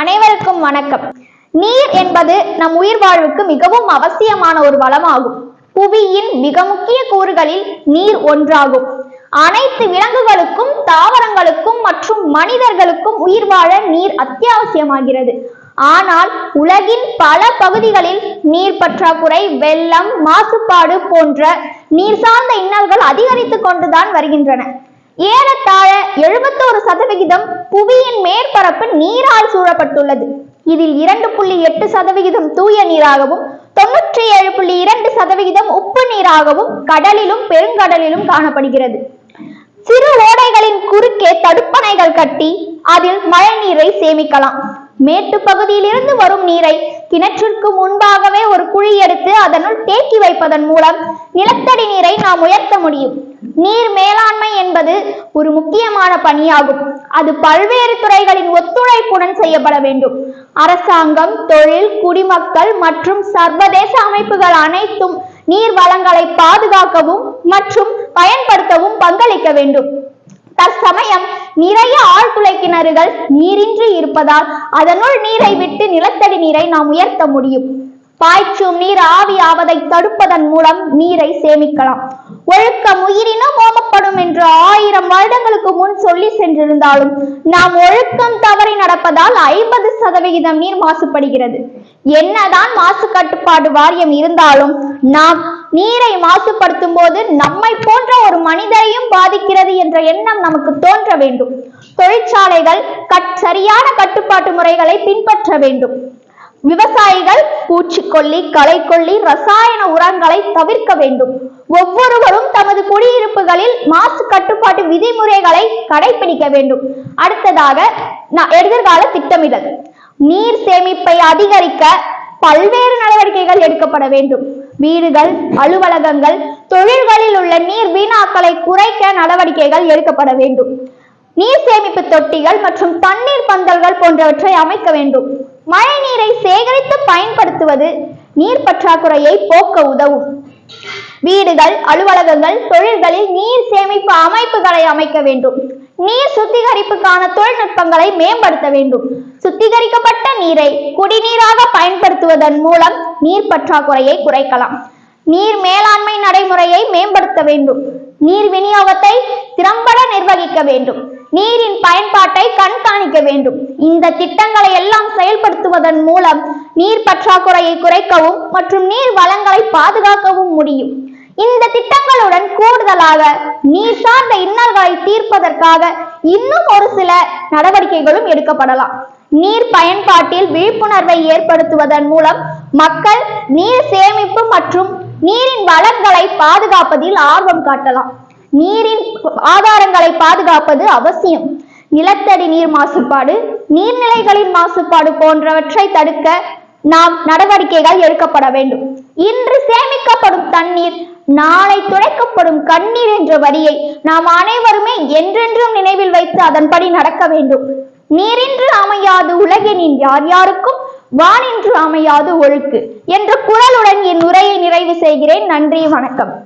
அனைவருக்கும் வணக்கம். நீர் என்பது நம் உயிர் வாழ்வுக்கு மிகவும் அவசியமான ஒரு வளமாகும். புவியின் மிக முக்கிய கூறுகளில் நீர் ஒன்றாகும். அனைத்து விலங்குகளுக்கும் தாவரங்களுக்கும் மற்றும் மனிதர்களுக்கும் உயிர் வாழ நீர் அத்தியாவசியமாகிறது. ஆனால் உலகின் பல பகுதிகளில் நீர் பற்றாக்குறை வெள்ளம் மாசுபாடு போன்ற நீர் சார்ந்த இன்னல்கள் அதிகரித்துக் கொண்டுதான் வருகின்றன. ஏறத்தாழ எழுபத்தோரு சதவிகிதம் புவியின் மேற்பரப்பு நீரால் சூழப்பட்டுள்ளது. இதில் இரண்டு புள்ளி எட்டு சதவிகிதம் தூய நீராகவும் தொன்னூற்றி ஏழு புள்ளி இரண்டு சதவிகிதம் உப்பு நீராகவும் கடலிலும் பெருங்கடலிலும் காணப்படுகிறது. சிறு ஓடைகளின் குறுக்கே தடுப்பணைகள் கட்டி அதில் மழை நீரை சேமிக்கலாம். மேட்டு பகுதியிலிருந்து வரும் நீரை கிணற்றிற்கு முன்பாகவே குழி எடுத்து அதனுள் தேக்கி வைப்பதன் மூலம் நிலத்தடி நீரை நாம் உயர்த்த முடியும். நீர் மேலாண்மை என்பது ஒரு முக்கியமான பணியாகும். அது பல்வேறு துறைகளின் ஒத்துழைப்புடன் செய்யப்பட வேண்டும். அரசாங்கம் தொழில் குடிமக்கள் மற்றும் சர்வதேச அமைப்புகள் அனைத்தும் நீர் வளங்களை பாதுகாக்கவும் மற்றும் பயன்படுத்தவும் பங்களிக்க வேண்டும். தற்சமயம் நிறைய ஆழ்துளை கிணறுகள் நீரின்றி இருப்பதால் அதனுள் நீரை விட்டு நிலத்தடி நீரை நாம் உயர்த்த முடியும். பாய்ச்சும் நீர் ஆவி ஆவதை தடுப்பதன் மூலம் நீரை சேமிக்கலாம். ஒழுக்கம் உயிரினும் ஓமப்படும் என்று ஆயிரம் வருடங்களுக்கு முன் சொல்லி சென்றிருந்தாலும் நாம் ஒழுக்கம் தவறி நடப்பதால் ஐம்பது சதவிகிதம் நீர் மாசுபடுகிறது. என்னதான் மாசு கட்டுப்பாடு வாரியம் இருந்தாலும் நாம் நீரை மாசுபடுத்தும் போது நம்மை போன்ற ஒரு மனிதரையும் பாதிக்கிறது என்ற எண்ணம் நமக்கு தோன்ற வேண்டும். தொழிற்சாலைகள் கட் சரியான கட்டுப்பாட்டு முறைகளை பின்பற்ற வேண்டும். விவசாயிகள் பூச்சிக்கொல்லி களைக்கொல்லி ரசாயன உரங்களை தவிர்க்க வேண்டும். ஒவ்வொருவரும் தமது குடியிருப்புகளில் மாசு கட்டுப்பாட்டு விதிமுறைகளை கடைபிடிக்க வேண்டும். அடுத்ததாக எதிர்கால திட்டமிடல். நீர் சேமிப்பை அதிகரிக்க பல்வேறு நடவடிக்கைகள் எடுக்கப்பட வேண்டும். வீடுகள் அலுவலகங்கள் தொழில்களில் உள்ள நீர் வீணாக்களை குறைக்க நடவடிக்கைகள் எடுக்கப்பட வேண்டும். நீர் சேமிப்பு தொட்டிகள் மற்றும் தண்ணீர் பந்தல்கள் போன்றவற்றை அமைக்க வேண்டும். மழை நீரை சேகரித்து பயன்படுத்துவது நீர் பற்றாக்குறையை போக்க உதவும். வீடுகள் அலுவலகங்கள் தொழில்களில் நீர் சேமிப்பு அமைப்புகளை அமைக்க வேண்டும். நீர் சுத்திகரிப்புக்கான தொழில்நுட்பங்களை மேம்படுத்த வேண்டும். சுத்திகரிக்கப்பட்ட நீரை குடிநீராக பயன்படுத்துவதன் மூலம் நீர் பற்றாக்குறையை குறைக்கலாம். நீர் மேலாண்மை நடைமுறையை மேம்படுத்த வேண்டும். நீர் விநியோகத்தை திறம்பட நிர்வகிக்க வேண்டும். நீரின் பயன்பாட்டை கண்காணிக்க வேண்டும். இந்த திட்டங்களை எல்லாம் செயல்படுத்துவதன் மூலம் நீர் பற்றாக்குறையை குறைக்கவும் மற்றும் நீர் வளங்களை பாதுகாக்கவும் முடியும். இந்த திட்டங்களுடன் கூடுதலாக நீர் சார்ந்த இன்னல்களை தீர்ப்பதற்காக இன்னும் ஒரு சில நடவடிக்கைகளும் எடுக்கப்படலாம். நீர் பயன்பாட்டில் விழிப்புணர்வை ஏற்படுத்துவதன் மூலம் மக்கள் நீர் சேமிப்பு மற்றும் நீரின் வளங்களை பாதுகாப்பதில் ஆர்வம் காட்டலாம். நீரின் ஆதாரங்களை பாதுகாப்பது அவசியம். நிலத்தடி நீர் மாசுபாடு நீர்நிலைகளின் மாசுபாடு போன்றவற்றை தடுக்க நாம் நடவடிக்கைகள் எடுக்கப்பட வேண்டும். இன்று சேமிக்கப்படும் தண்ணீர் நாளை துடைக்கப்படும் கண்ணீர் என்ற வரியை நாம் அனைவருமே என்றென்றும் நினைவில் வைத்து அதன்படி நடக்க வேண்டும். நீரின்று அமையாது உலகினின் யார் யாருக்கும் வானின்று அமையாது ஒழுக்கு என்ற குரலுடன் என் உரையை நிறைவு செய்கிறேன். நன்றி வணக்கம்.